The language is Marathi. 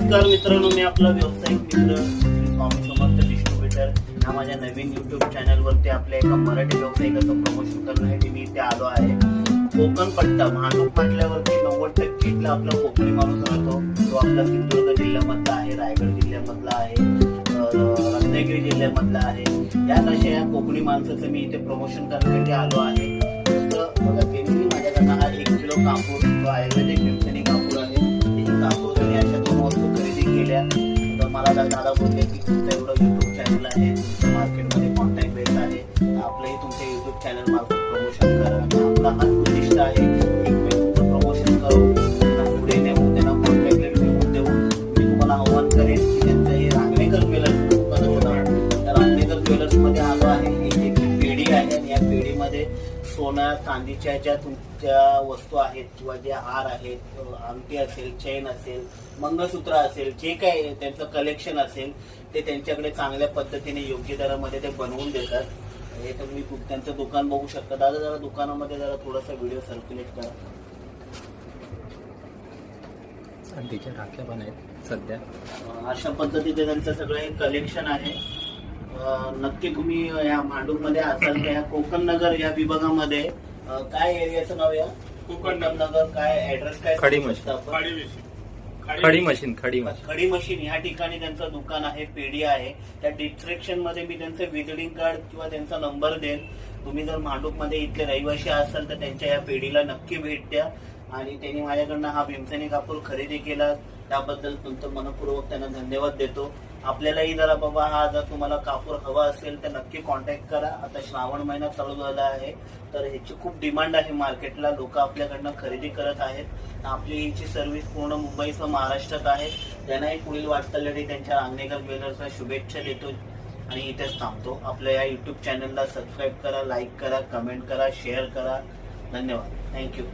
नमस्कार मित्रांनो मी आपला व्यावसायिक मित्र श्री स्वामी समर्थ डिस्ट्रीब्युटर ह्या माझ्या नवीन युट्यूब चॅनलवरती आपल्या एका मराठी व्यावसायिकाचं प्रमोशन करण्यासाठी मी इथे आलो आहे. कोकण पट्टा भांडूप म्हटल्यावरती नव्वद टक्के इथला आपला कोकणी माणूस राहतो. तो आपला सिंधुदुर्ग जिल्ह्यामधला आहे रायगड जिल्ह्यामधला आहे रत्नागिरी जिल्ह्यामधला आहे. त्याच अशा या कोकणी माणसाचं मी इथे प्रमोशन करण्यासाठी आलो आहे. तर बघा त्यांनी माझ्याकडनं हा एक किलो कापूर तो आयुर्वेदिक तर मला सोन्या चांदीच्या ज्या तुमच्या वस्तू आहेत किंवा जे हार आहेत अंगठी असेल चेन असेल मंगळसूत्र असेल जे काही त्यांचं कलेक्शन असेल ते त्यांच्याकडे चांगल्या पद्धतीने योग्य दरामध्ये ते बनवून देतात. हे तुम्ही त्यांचं दुकान बघू शकता. दादा जरा दुकानामध्ये जरा थोडासा व्हिडिओ सर्क्युलेट करा. चांदीच्या राख्या पण आहेत सध्या. अशा पद्धतीचे त्यांचं सगळं हे कलेक्शन आहे. नक्की तुम्ही या भांडूपमध्ये असाल तर या कोकण नगर या विभागामध्ये काय एरियाचं नाव या? कोकण नगर. काय ऍड्रेस काय खडी सांगू शकता आपण? खडी मशीन. खडी मशीन. खडी मशीन. ह्या ठिकाणी त्यांचं दुकान आहे पेढी आहे. त्या डिस्क्रिप्शनमध्ये मी त्यांचं विजिटिंग कार्ड किंवा त्यांचा नंबर देईन. तुम्ही जर भांडूपमध्ये इथले रहिवासी असाल तर त्यांच्या या पेढीला नक्की भेट द्या. आणि त्यांनी माझ्याकडनं हा भीमसेनी कापूर खरेदी केला. त्याबद्दल तुमचं मनपूर्वक त्यांना धन्यवाद देतो. आपल्यालाही जरा बाबा हा जर तुम्हाला कापूर हवा असेल तर नक्की कॉन्टॅक्ट करा. आता श्रावण महिना चालू झाला आहे तर ह्याची खूप डिमांड आहे मार्केटला लोक आपल्याकडनं खरेदी करत आहेत. आपली ह्याची सर्व्हिस पूर्ण मुंबईसह महाराष्ट्रात आहे. त्यांनाही पुढील वाटचालीसाठी त्यांच्या रांगणेकर ज्वेलर्सला शुभेच्छा देतो आणि इथेच थांबतो. आपल्या या युट्यूब चॅनलला सबस्क्राईब करा लाईक करा कमेंट करा शेअर करा. धन्यवाद. थँक्यू